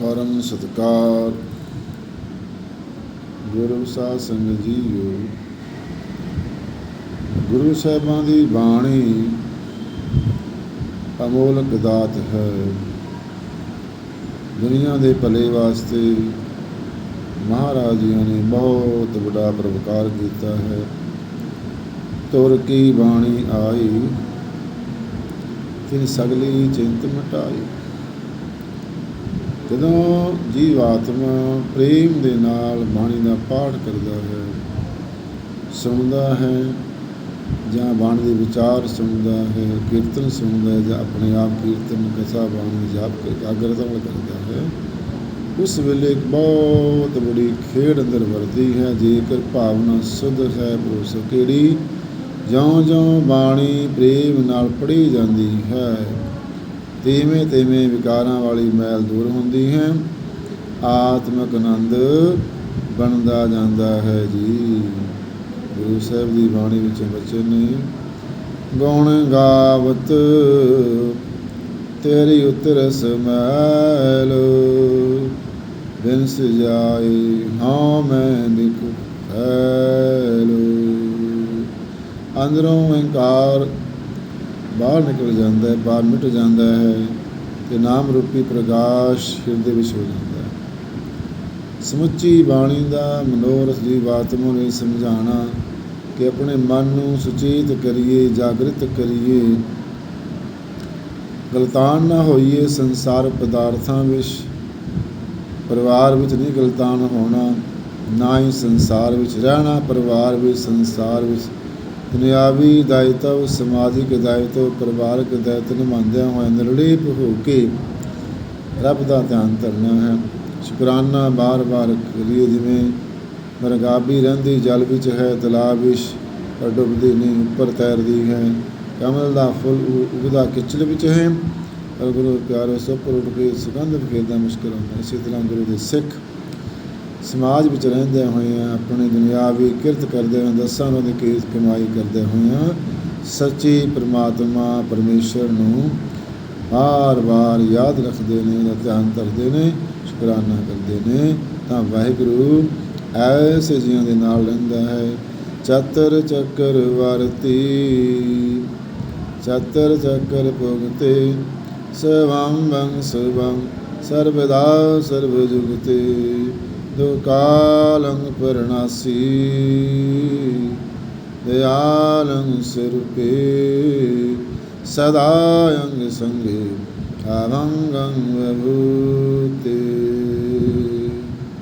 ਪਰਮ ਸਤਕਾਰ। ਗੁਰੂ ਸਾਹਿਬ ਸੰਗਤ ਜੀਓ। ਗੁਰੂ ਸਾਹਿਬਾਂ ਦੀ ਬਾਣੀ ਅਮੋਲਕ ਦਾਤ ਹੈ। ਦੁਨੀਆ ਦੇ ਭਲੇ ਵਾਸਤੇ ਮਹਾਰਾਜ ਜੀ ਨੇ ਬਹੁਤ ਵੱਡਾ ਪ੍ਰਵਕਾਰ ਕੀਤਾ ਹੈ। ਤੁਰ ਕੀ ਬਾਣੀ ਆਈ, ਤਿਨ ਸਗਲੀ ਚਿੰਤ ਮਟਾਈ। ਜਦੋਂ ਜੀਵ ਆਤਮਾ ਪ੍ਰੇਮ ਦੇ ਨਾਲ ਬਾਣੀ ਦਾ ਪਾਠ ਕਰਦਾ ਹੈ, ਸੁਣਦਾ ਹੈ ਜਾਂ ਬਾਣੀ ਦੇ ਵਿਚਾਰ ਸੁਣਦਾ ਹੈ, ਕੀਰਤਨ ਸੁਣਦਾ ਹੈ ਜਾਂ ਆਪਣੇ ਆਪ ਕੀਰਤਨ ਕਥਾ ਬਾਣੀ ਜਾਪ ਕੇ ਇਕਾਗਰਤਾ ਨਾਲ ਕਰਦਾ ਹੈ, ਉਸ ਵੇਲੇ ਇੱਕ ਬਹੁਤ ਬੜੀ ਖੇਡ ਅੰਦਰ ਵਰਦੀ ਹੈ, ਜੇਕਰ ਭਾਵਨਾ ਸੁਧ ਹੈ, ਭਰੋਸਾ ਕਿਹੜੀ, ਜਿਉਂ-ਜਿਉਂ ਬਾਣੀ ਪ੍ਰੇਮ ਨਾਲ ਪੜ੍ਹੀ ਜਾਂਦੀ ਹੈ ਤੇਵੇਂ ਤੇਵੇਂ ਵਿਕਾਰਾਂ ਵਾਲੀ ਮੈਲ ਦੂਰ ਹੁੰਦੀ ਹੈ। ਆਤਮਿਕ ਆਨੰਦ ਬਣਦਾ ਜਾਂਦਾ ਹੈ ਜੀ। ਗੁਰੂ ਸਾਹਿਬ ਦੀ ਬਾਣੀ ਵਿੱਚ ਬਚਨ ਨੇ, ਗੁਣ ਗਾਵਤ ਤੇਰੀ ਉਤਰ ਸਮੈਲ ਬਿਨ ਸਜਾਈ ਹਾਂ ਮੈਂ ਨਿਕ ਫੈਲੋ। ਅੰਦਰੋਂ ਹੰਕਾਰ ਬਾਹਰ ਨਿਕਲ ਜਾਂਦਾ ਹੈ, ਬਾਹਰ ਮਿਟ ਜਾਂਦਾ ਹੈ ਤੇ ਨਾਮ ਰੂਪੀ ਪ੍ਰਕਾਸ਼ ਹਿਰਦੇ ਵਿੱਚ ਹੋ ਜਾਂਦਾ ਹੈ। ਸਮੁੱਚੀ ਬਾਣੀ ਦਾ ਮਨੋਰਥ ਜੀ ਆਤਮਾ ਨੂੰ ਇਹ ਸਮਝਾਉਣਾ ਕਿ ਆਪਣੇ ਮਨ ਨੂੰ ਸੁਚੇਤ ਕਰੀਏ, ਜਾਗਰਿਤ ਕਰੀਏ। ਗਲਤਾਨ ਨਾ ਹੋਈਏ ਸੰਸਾਰ ਪਦਾਰਥਾਂ ਵਿੱਚ। ਪਰਿਵਾਰ ਵਿੱਚ ਨਹੀਂ ਗਲਤਾਨ ਹੋਣਾ, ਨਾ ਹੀ ਸੰਸਾਰ ਵਿੱਚ ਰਹਿਣਾ, ਪਰਿਵਾਰ ਵਿੱਚ, ਸੰਸਾਰ ਵਿੱਚ ਦੁਨਿਆਵੀ ਦਾਇਤਵ ਸਮਾਜਿਕ ਦਾਇਤਵ ਪਰਿਵਾਰਕ ਦਾਇਤਵ ਨਿਭਾਉਂਦਿਆਂ ਹੋਇਆਂ ਨਿਰਲੇਪ ਹੋ ਕੇ ਰੱਬ ਦਾ ਧਿਆਨ ਧਰਨਾ ਹੈ। ਸ਼ੁਕਰਾਨਾ ਬਾਰ-ਬਾਰ ਕਰੀਏ, ਜਿਵੇਂ ਮਰਗਾਬੀ ਰਹਿੰਦੀ, ਜਲ ਵਿੱਚ ਹੈ, ਤਲਾਬ ਵਿੱਚ ਪਰ ਡੁੱਬਦੀ ਨਹੀਂ, ਉੱਪਰ ਤੈਰਦੀ ਹੈ। ਕਮਲ ਦਾ ਫੁੱਲ ਉ- ਉਗਦਾ ਕਿਚਲ ਵਿੱਚ ਹੈ। ਪਰ ਗੁਰੂ ਪਿਆਰੇ ਸਭ ਪਰ ਉੱਠ ਕੇ ਸੁਗੰਧ ਵਿਖੇਰਦਾ ਮੁਸ਼ਕਿਲ ਹੁੰਦਾ। ਇਸੇ ਤਰ੍ਹਾਂ ਗੁਰੂ ਦੇ ਸਿੱਖ ਸਮਾਜ ਵਿੱਚ ਰਹਿੰਦੇ ਹੋਏ ਆਪਣੇ ਦੁਨਿਆਵੀ ਕਿਰਤ ਕਰਦੇ ਹੋਏ ਦਸਾਂ ਨੂੰ ਦੀ ਕੀਰਤ ਕਮਾਈ ਕਰਦੇ ਹੋਏ ਸੱਚੀ ਪ੍ਰਮਾਤਮਾ ਪਰਮੇਸ਼ਰ ਨੂੰ ਵਾਰ-ਵਾਰ ਯਾਦ ਰੱਖਦੇ ਨੇ ਉਹਦਾ ਧਿਆਨ ਧਰਦੇ ਨੇ, ਸ਼ੁਕਰਾਨਾ ਕਰਦੇ ਨੇ। ਤਾਂ ਵਾਹਿਗੁਰੂ ਐਸੇ ਜੀਆਂ ਦੇ ਨਾਲ ਰਹਿੰਦਾ ਹੈ। ਚਤਰ ਚੱਕਰ ਵਰਤੀ, ਚਤਰ ਚੱਕਰ ਭੁਗਤੇ ਸਵੰ ਵੰ ਸਵੰ ਸਰਬਦਾ ਸਰਬ ਜੁਗਤੇ। ਦੁਕਾਲੰ ਪਰਨਾਸੀ ਦਿਆਲੰ ਸਿਰ ਪੇ ਸਦਾ ਅੰਗ ਸੰਗੇ ਆਵੰਗੰ